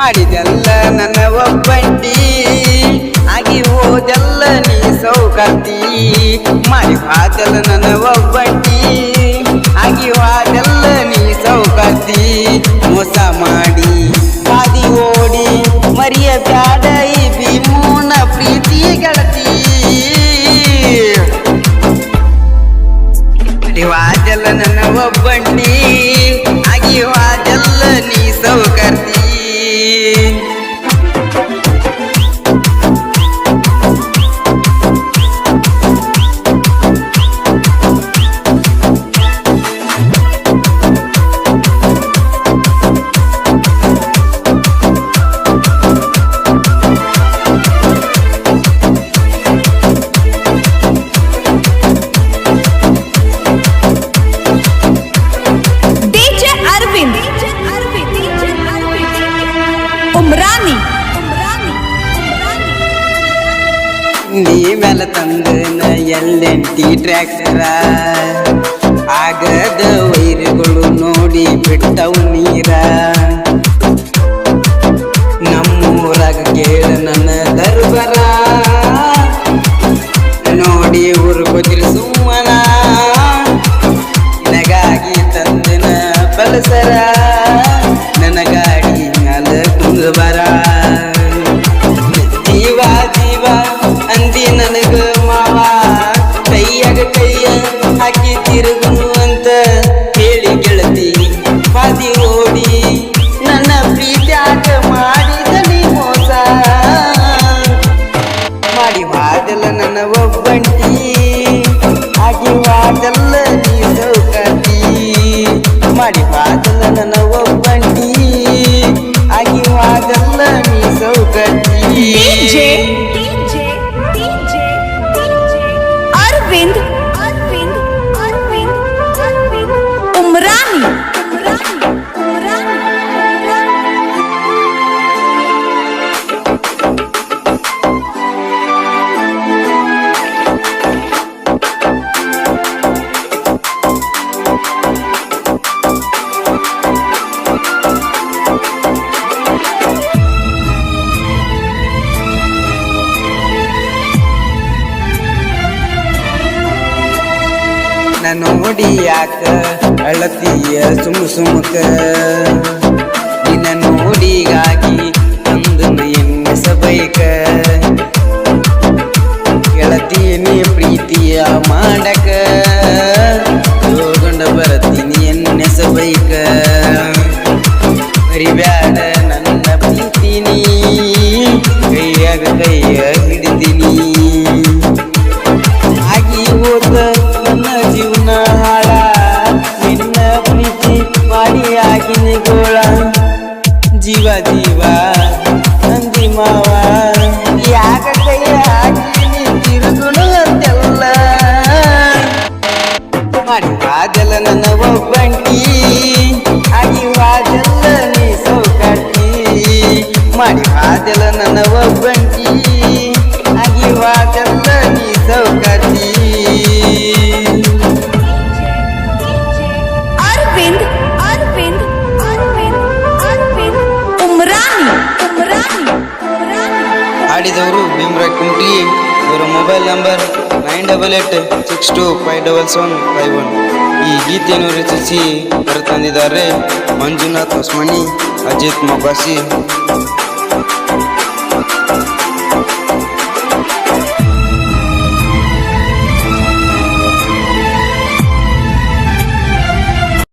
ಮಾಡಿದೆಲ್ಲ ನನ್ನ ಒಬ್ಬಂಟಿ. ಆಗಿ ಹೋದೆಲ್ಲ ನೀ ಸೌಕರ್ತಿ. ಮಾಡಿ ಹಾದೆಲ್ಲ ನನ್ನ ಒಬ್ಬಂಟಿ. ಆಗಿ ಹೋದೆಲ್ಲ ನೀ ಸೌಕರ್ತಿ. ಮೋಸ ಮಾಡಿ ಹಾದಿ ಓಡಿ ಮರಿಯ ಬ್ಯಾಡ ಈ ಮೂನ ಪ್ರೀತಿ ಗೆಳತಿ. ವಾದೆಲ್ಲ ನನ್ನ ಒಬ್ಬಂಟಿ. ನೀ ಮೇಲೆ ತಂದನ ಎಲ್ಲೆಂಟಿ ಟ್ರ್ಯಾಕ್ಟರ ಆಗದ ವೈರುಗಳು ನೋಡಿ ಬಿಟ್ಟವು ನೀರ? ನಮ್ಮೂರಾಗ ಕೇಳ ನನ್ನ ದರ್ಬರ? ನೋಡಿ ಊರ್ಗೋದಿಲ್ ಸುಮ್ಮನ ನಿನಗಾಗಿ ತಂದನ ಪಲ್ಸರ ನನಗ ಮಾವ, ಕೈಯಾಗ ಕೈಯ ಹಾಕಿ ತಿರುಗುನು ಅಂತ ಹೇಳಿ ಗೆಳತಿ, ಬಾದಿ ಓಡಿ ನನ್ನ ಪ್ರೀತ್ಯಾಗ ಮಾಡಿದ ನೀ ಮೋಸ. ಮಾಡಿ ವಾದಲ್ಲ ನನ್ನ ಒಬ್ಬಂಟಿ. ನೋಡಿ ಯಾಕ ಅಳತೀಯ ಸುಮ್ ಸುಮಕ. ನಿನ್ನ ನೋಡಿಗಾಗಿ ತಂದನ ಎನ್ನಿಸಬೇಕ ಗೆಳತೀನಿ ಪ್ರೀತಿಯ ಮಾಡಕ. ಹೋಗೊಂಡ ಬರತೀನಿ ಎನ್ನಿಸಬೇಕ ಮರಿಬ್ಯಾಡ ನನ್ನ ಪ್ರೀತಿನಿ ಕೈಯಾಗ ಕೈಯ ಜೀವ ಜೀವ ನಂದಿ ಮಾವ. ಯಾಕ ಕೈ ಹಾಕಿ ತಿರುಗುಣ ಅಂತೆಲ್ಲ. ಮಾಡಿ ವಾದೆಲ್ಲ ನನ್ನ ಒಬ್ಬಂಟಿ ಆಗಿ ವಾದೆಲ್ಲ ನೀ ಸೌಕಟ್ಟಿ ಮಾಡಿ ವಾದೆಲ್ಲ ನನ್ನ ಒಬ್ಬಂಟಿ ಆಡಿದವರು ಭೀಮ್ರಾಯ್ ಕುಂಟಿ ಇವರ mobile number nine double eight six two five double seven five one. ಈ ಗೀತೆಯನ್ನು ರಚಿಸಿ ಹೊರತಂದಿದ್ದಾರೆ ಮಂಜುನಾಥ್ ಹೊಸ್ಮಣಿ ಅಜಿತ್ ಮೊಗಾಸಿ